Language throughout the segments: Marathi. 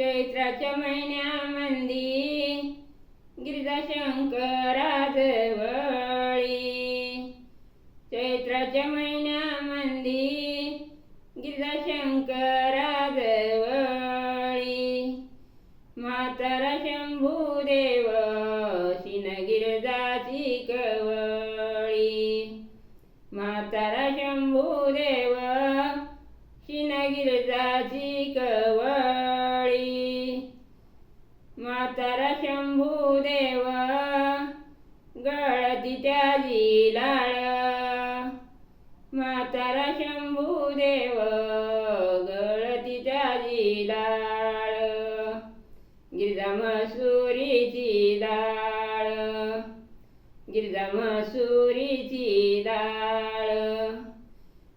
चैत्राच्या महिन्यामंदी गिरिजा शंकराजवळी चैत्राच्या महिन्यामंदी गिरिजा शंकराजवळी म्हातारा शंभूदेव शिन गिरजाची कवळी. म्हातारा शंभूदेव देव म्हातारा शंभूदेव गळती त्याजी लाळ. म्हातारा शंभूदेव गळती त्याजी लाळ. गिरजा मसुरीची लाळ. गिरजा मसुरीची लाळ.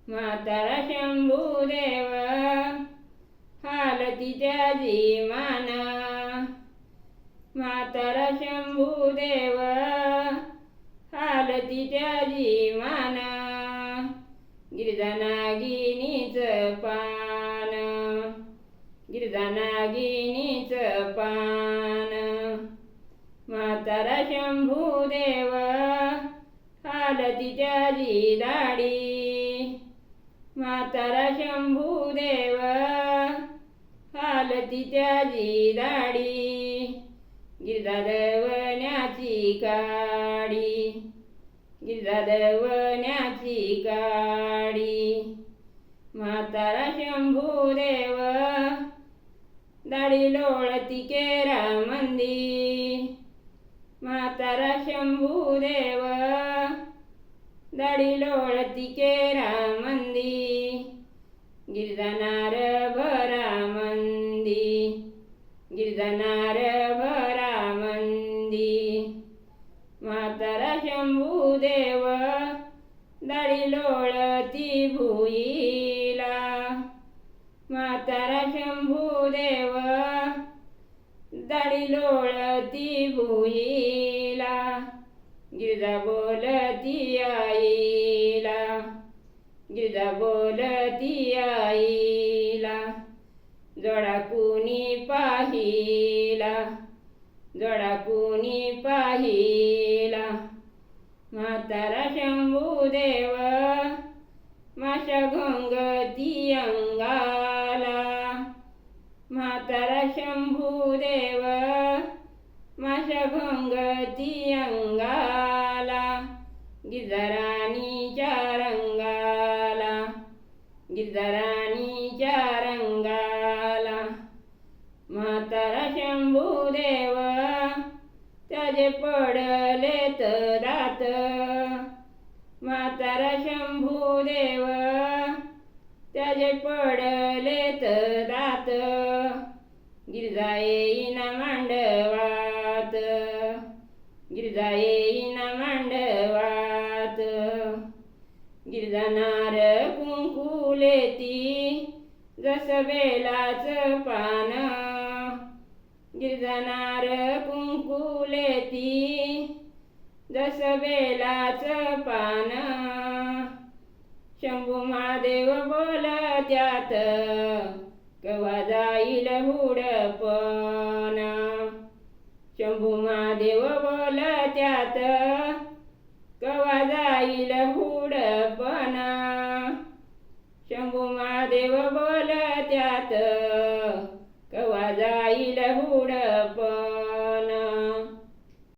म्हातारा शंभूदेव हालती त्याजी मान. म्हातारा शंभूदेव हालती त्याची मान गिरजानागिनीच पान गिरजानागिनीच पान. म्हातारा शंभूदेव हालती त्याची दाडी म्हातारा शंभूदेव हालती त्याची जी दाडी दवण्याची काडी. गिरदादवण्याची काडी. म्हातारा शंभूदेव दाढी लोळती केरा मंदी. म्हातारा शंभूदेव दाढी लोळती केरा मंदी. गिरजानार भरा मंदी. गिरजानार भरा मंदी म्हातारा शंभूदेव दाढी लोळती भुईला म्हातारा शंभूदेव दाढी लोळती भुईला गिरजा बोलती आईला गिरजा बोलती आईला जोडा कुणी पाहिला। जोडा कुणी पाहिला. म्हातारा शंभूदेव माशा घोंगती अंगाला. म्हातारा शंभूदेव माशा घोंगती अंगाला. गिजराणीच्या रंगाला गिजराणीच्या रंगाला. म्हातारा शंभूदेव त्याचे पडलेत दात. म्हातारा शंभूदेव त्याचे पडलेत दात. गिरजा येईना मांडवात गिरजा येईना मांडवात. गिरजानार कुंकुलेती जस बेलाच पान. गिरजनार कुंकुलेती जस बेलाच पान. शंभू महादेव बोलत्यात कवा जाईल हुडपण. शंभू महादेव बोलत्यात कवा जाईल हुडपण. शंभू महादेव बोल त्यात जाईल हुडप